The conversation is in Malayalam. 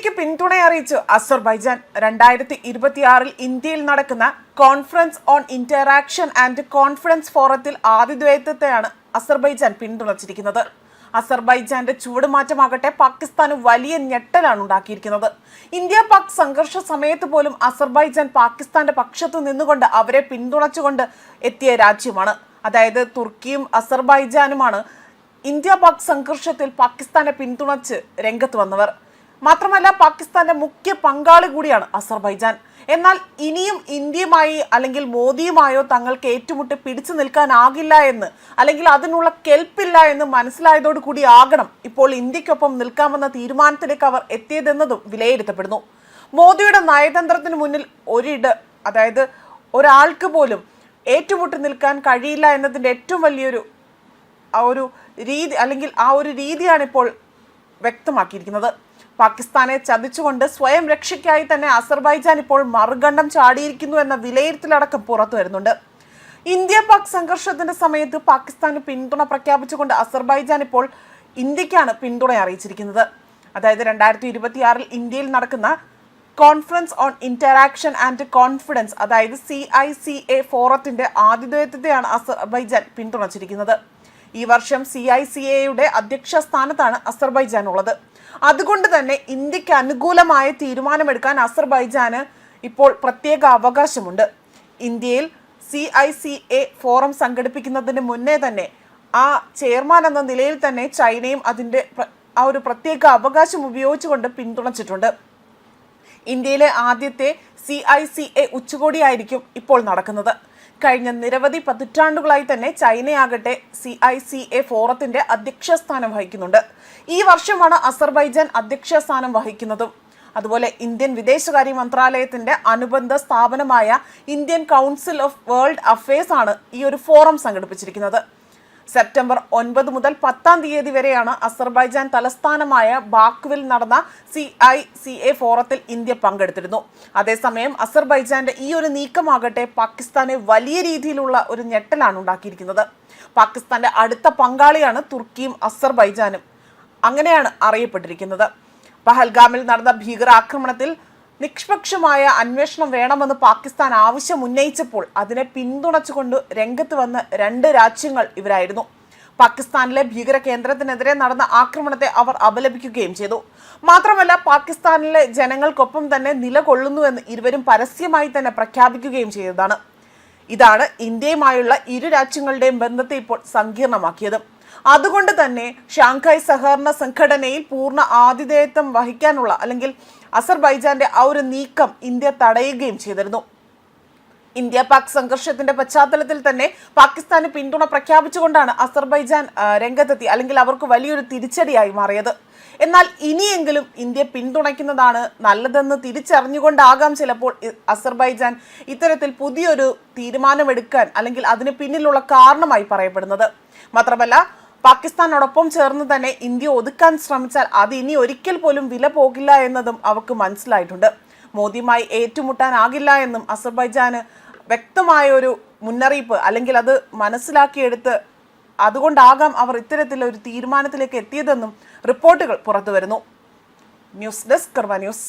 മോദിക്ക് പിന്തുണ അറിയിച്ചു. അസർബൈജാൻ രണ്ടായിരത്തി ഇരുപത്തിയാറിൽ ഇന്ത്യയിൽ നടക്കുന്ന conference on interaction and conference ഫോറത്തിൽ ആതിഥേയത്വത്തെയാണ് അസർബൈജാൻ പിന്തുണച്ചിരിക്കുന്നത്. അസർബൈജാന്റെ ചുവടുമാറ്റമാകട്ടെ പാകിസ്ഥാന് വലിയ ഞെട്ടലാണ് ഉണ്ടാക്കിയിരിക്കുന്നത്. ഇന്ത്യ പാക് സംഘർഷ സമയത്ത് പോലും അസർബൈജാൻ പാകിസ്ഥാന്റെ പക്ഷത്തു നിന്നുകൊണ്ട് അവരെ പിന്തുണച്ചുകൊണ്ട് എത്തിയ രാജ്യമാണ്. അതായത് തുർക്കിയും അസർബൈജാനുമാണ് ഇന്ത്യ പാക് സംഘർഷത്തിൽ പാകിസ്ഥാനെ പിന്തുണച്ച് രംഗത്ത് വന്നവർ. മാത്രമല്ല പാകിസ്ഥാന്റെ മുഖ്യ പങ്കാളി കൂടിയാണ് അസർബൈജാൻ. എന്നാൽ ഇനിയും ഇന്ത്യയുമായി അല്ലെങ്കിൽ മോദിയുമായോ തങ്ങൾക്ക് ഏറ്റുമുട്ടി പിടിച്ചു നിൽക്കാനാകില്ല എന്ന് അല്ലെങ്കിൽ അതിനുള്ള കെൽപ്പില്ല എന്ന് മനസ്സിലായതോടു കൂടി ആകണം ഇപ്പോൾ ഇന്ത്യക്കൊപ്പം നിൽക്കാമെന്ന തീരുമാനത്തിലേക്ക് അവർ എത്തിയതെന്നതും വിലയിരുത്തപ്പെടുന്നു. മോദിയുടെ നയതന്ത്രത്തിന് മുന്നിൽ ഒരിട് അതായത് ഒരാൾക്ക് പോലും ഏറ്റുമുട്ടി നിൽക്കാൻ കഴിയില്ല എന്നതിന്റെ ഏറ്റവും വലിയൊരു ആ ഒരു രീതി അല്ലെങ്കിൽ ആ ഒരു രീതിയാണ് ഇപ്പോൾ വ്യക്തമാക്കിയിരിക്കുന്നത്. പാകിസ്ഥാനെ ചതിച്ചുകൊണ്ട് സ്വയം രക്ഷയ്ക്കായി തന്നെ അസർബൈജാൻ ഇപ്പോൾ മറുകണ്ഠം ചാടിയിരിക്കുന്നു എന്ന വിലയിരുത്തലടക്കം പുറത്തു വരുന്നുണ്ട്. ഇന്ത്യ പാക് സംഘർഷത്തിന്റെ സമയത്ത് പാകിസ്ഥാന് പിന്തുണ പ്രഖ്യാപിച്ചുകൊണ്ട് അസർബൈജാൻ ഇപ്പോൾ ഇന്ത്യക്കാണ് പിന്തുണ അറിയിച്ചിരിക്കുന്നത്. അതായത് രണ്ടായിരത്തി ഇരുപത്തിയാറിൽ ഇന്ത്യയിൽ നടക്കുന്ന conference on interaction and confidence അതായത് സി ഐ സി എ ഫോറത്തിന്റെ ആതിഥേയത്വത്തെയാണ് അസർബൈജാൻ പിന്തുണച്ചിരിക്കുന്നത്. ഈ വർഷം സി ഐ സി എയുടെ അധ്യക്ഷ സ്ഥാനത്താണ് അസർബൈജാൻ ഉള്ളത് അതുകൊണ്ട് തന്നെ ഇന്ത്യയ്ക്ക് അനുകൂലമായ തീരുമാനമെടുക്കാൻ അസർബൈജാന് ഇപ്പോൾ പ്രത്യേക അവകാശമുണ്ട്. ഇന്ത്യയിൽ C I C A forum സംഘടിപ്പിക്കുന്നതിന് മുന്നേ തന്നെ ആ ചെയർമാൻ എന്ന നിലയിൽ തന്നെ ചൈനയും അതിന്റെ ആ ഒരു പ്രത്യേക അവകാശം ഉപയോഗിച്ചുകൊണ്ട് പിന്തുണച്ചിട്ടുണ്ട്. ഇന്ത്യയിലെ ആദ്യത്തെ സി ഐ സി എ ഉച്ചകോടിയായിരിക്കും ഇപ്പോൾ നടക്കുന്നത്. കഴിഞ്ഞ നിരവധി പതിറ്റാണ്ടുകളായി തന്നെ ചൈനയാകട്ടെ സി ഐ സി എ ഫോറത്തിന്റെ അധ്യക്ഷ സ്ഥാനം വഹിക്കുന്നുണ്ട്. ഈ വർഷമാണ് അസർബൈജാൻ അധ്യക്ഷ സ്ഥാനം വഹിക്കുന്നതും. അതുപോലെ ഇന്ത്യൻ വിദേശകാര്യ മന്ത്രാലയത്തിന്റെ അനുബന്ധ സ്ഥാപനമായ Indian Council of World Affairs ആണ് ഈ ഒരു ഫോറം സംഘടിപ്പിച്ചിരിക്കുന്നത്. സെപ്റ്റംബർ ഒൻപത് മുതൽ പത്താം തീയതി വരെയാണ് അസർബൈജാൻ തലസ്ഥാനമായ ബാക്കുവിൽ നടന്ന സി ഐ സി എ ഫോറത്തിൽ ഇന്ത്യ പങ്കെടുത്തിരുന്നു. അതേസമയം അസർബൈജാന്റെ ഈ ഒരു നീക്കമാകട്ടെ പാകിസ്ഥാനെ വലിയ രീതിയിലുള്ള ഒരു ഞെട്ടലാണ് ഉണ്ടാക്കിയിരിക്കുന്നത്. പാകിസ്ഥാന്റെ അടുത്ത പങ്കാളിയാണ് തുർക്കിയും അസർബൈജാനും. അങ്ങനെയാണ് അറിയപ്പെട്ടിരിക്കുന്നത്. പഹൽഗാമിൽ നടന്ന ഭീകരാക്രമണത്തിൽ നിഷ്പക്ഷമായ അന്വേഷണം വേണമെന്ന് പാകിസ്ഥാൻ ആവശ്യം ഉന്നയിച്ചപ്പോൾ അതിനെ പിന്തുണച്ചുകൊണ്ട് രംഗത്ത് വന്ന രണ്ട് രാജ്യങ്ങൾ ഇവരായിരുന്നു. പാകിസ്ഥാനിലെ ഭീകര കേന്ദ്രത്തിനെതിരെ നടന്ന ആക്രമണത്തെ അവർ അപലപിക്കുകയും ചെയ്തു. മാത്രമല്ല പാകിസ്ഥാനിലെ ജനങ്ങൾക്കൊപ്പം തന്നെ നിലകൊള്ളുന്നുവെന്ന് ഇരുവരും പരസ്യമായി തന്നെ പ്രഖ്യാപിക്കുകയും ചെയ്തതാണ്. ഇതാണ് ഇന്ത്യയുമായുള്ള ഇരു രാജ്യങ്ങളുടെയും ബന്ധത്തെ ഇപ്പോൾ സങ്കീർണമാക്കിയത്. അതുകൊണ്ട് തന്നെ ഷാങ്ഹായ് സഹകരണ സംഘടനയിൽ പൂർണ ആതിഥേയത്വം വഹിക്കാനുള്ള അല്ലെങ്കിൽ അസർബൈജാന്റെ ആ ഒരു നീക്കം ഇന്ത്യ തടയുകയും ചെയ്തിരുന്നു. ഇന്ത്യ പാക് സംഘർഷത്തിന്റെ പശ്ചാത്തലത്തിൽ തന്നെ പാകിസ്ഥാന് പിന്തുണ പ്രഖ്യാപിച്ചുകൊണ്ടാണ് അസർബൈജാൻ രംഗത്തെത്തി അല്ലെങ്കിൽ അവർക്ക് വലിയൊരു തിരിച്ചടിയായി മാറിയത്. എന്നാൽ ഇനിയെങ്കിലും ഇന്ത്യ പിന്തുണയ്ക്കുന്നതാണ് നല്ലതെന്ന് തിരിച്ചറിഞ്ഞുകൊണ്ടാകാം ചിലപ്പോൾ അസർബൈജാൻ ഇത്തരത്തിൽ പുതിയൊരു തീരുമാനമെടുക്കാൻ അല്ലെങ്കിൽ അതിന് പിന്നിലുള്ള കാരണമായി പറയപ്പെടുന്നത്. മാത്രമല്ല പാകിസ്ഥാനോടൊപ്പം ചേർന്ന് തന്നെ ഇന്ത്യ ഒതുക്കാൻ ശ്രമിച്ചാൽ അത് ഇനി ഒരിക്കൽ പോലും വില പോകില്ല എന്നതും അവർക്ക് മനസ്സിലായിട്ടുണ്ട്. മോദിയുമായി ഏറ്റുമുട്ടാനാകില്ല എന്നും അസർബൈജാന് വ്യക്തമായ ഒരു മുന്നറിയിപ്പ് അല്ലെങ്കിൽ അത് മനസ്സിലാക്കിയെടുത്ത് അതുകൊണ്ടാകാം അവർ ഇത്തരത്തിലൊരു തീരുമാനത്തിലേക്ക് എത്തിയതെന്നും റിപ്പോർട്ടുകൾ പുറത്തുവരുന്നു. News desk Karma news.